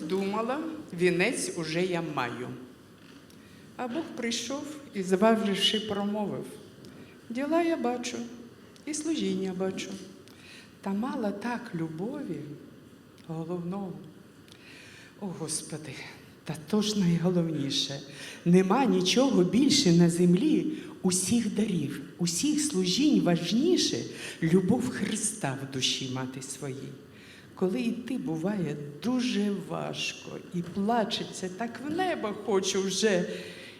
думала, вінець уже я маю. А Бог прийшов і, зваживши, промовив: діла я бачу, і служіння бачу. Та мала так любові головного. О Господи, та то ж найголовніше. Нема нічого більше на землі усіх дарів, усіх служінь важніше любов Христа в душі мати своїй. Коли йти буває дуже важко і плачеться, так в небо хочу вже.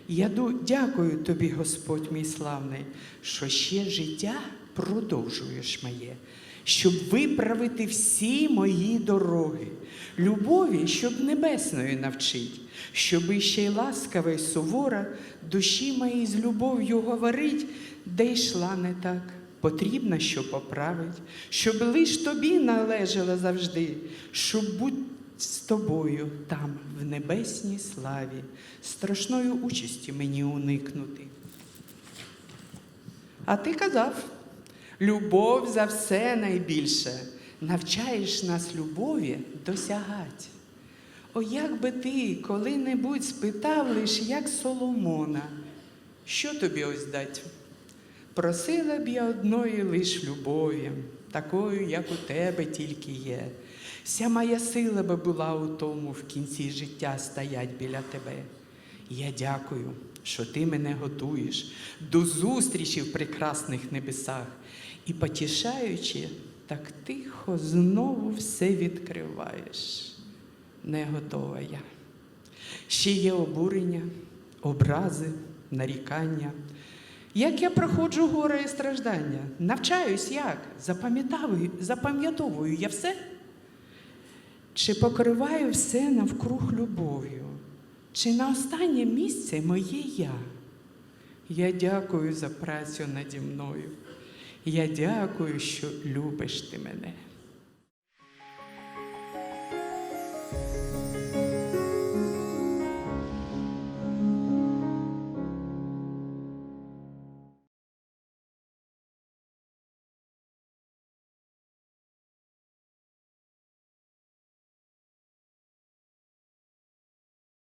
Я дякую тобі, Господь мій славний, що ще життя продовжуєш моє, щоб виправити всі мої дороги, любові, щоб небесною навчить, щоб іще й ласкава й сувора душі моїй з любов'ю говорить, де йшла не так. Потрібно, що поправить, щоб лиш тобі належало завжди, щоб будь з тобою там, в небесній славі, страшної участі мені уникнути. А ти казав, любов за все найбільше, навчаєш нас любові досягать. О, як би ти коли-небудь спитав лиш, як Соломона, що тобі ось дать? Просила б я одної лиш любові, такою, як у тебе тільки є. Вся моя сила би була у тому в кінці життя стоять біля тебе. Я дякую, що ти мене готуєш до зустрічі в прекрасних небесах. І потішаючи, так тихо знову все відкриваєш. Не готова я. Ще є обурення, образи, нарікання. Як я проходжу горе і страждання, навчаюсь як, запам'ятовую, я все. Чи покриваю все навкруг любов'ю? Чи на останнє місце моє я? Я дякую за працю наді мною. Я дякую, що любиш ти мене.